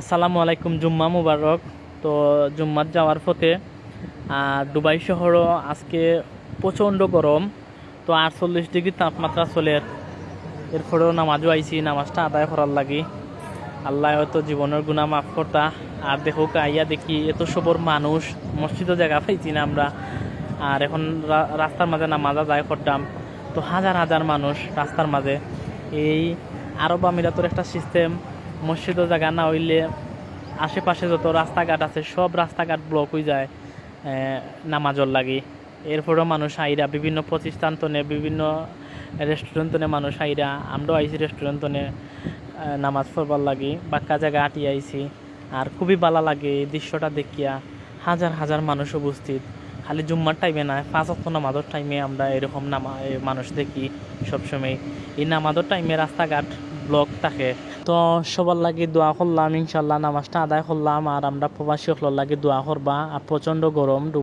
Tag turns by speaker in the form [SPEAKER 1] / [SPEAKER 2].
[SPEAKER 1] আসসালামু আলাইকুম, জুম্মা মুবারক। তো জুম্মার যাওয়ার পথে দুবাই শহরও আজকে প্রচণ্ড গরম। তো আটচল্লিশ ডিগ্রি তাপমাত্রা চলে। এরপরেও নামাজও আইছি, নামাজটা আদায় করার লাগি। আল্লাহ হয়তো জীবনের গুণা মাফ করতা। আর দেখো আইয়া দেখি, এত সবর মানুষ, মসজিদও জায়গা পাইছি না আমরা। আর এখন রাস্তার মাঝে নামাজ আদায় করতাম। তো হাজার হাজার মানুষ রাস্তার মাঝে। এই আরব আমিরাতের একটা সিস্টেম মসজিদও জায়গা না হইলে আশেপাশে যত রাস্তাঘাট আছে, সব রাস্তাঘাট ব্লক হয়ে যায় নামাজর লাগি। এরপরেও মানুষ আইরা বিভিন্ন প্রতিষ্ঠান তনে বিভিন্ন রেস্টুরেন্ট তনে মানুষ আইরা, আমরাও আইছি রেস্টুরেন্ট তনে নামাজ পড়বার লাগি, বাক্কা জায়গা আটি আইছি। আর খুবই ভালো লাগে এই দৃশ্যটা দেখিয়া। হাজার হাজার মানুষ উপস্থিত। খালি জুম্মার টাইমে না, পাঁচ অক্ট নামাজের টাইমে আমরা এরকম নামা মানুষ দেখি সবসময়। এই নামাজের টাইমে রাস্তাঘাট ব্লক থাকে। তো সবার লাগে দোয়া করলাম, ইনশাল্লাহ নামাজটা আদায় করলাম, আর আমরা প্রবাসী লাগে দোয়া করবা, আর প্রচণ্ড গরম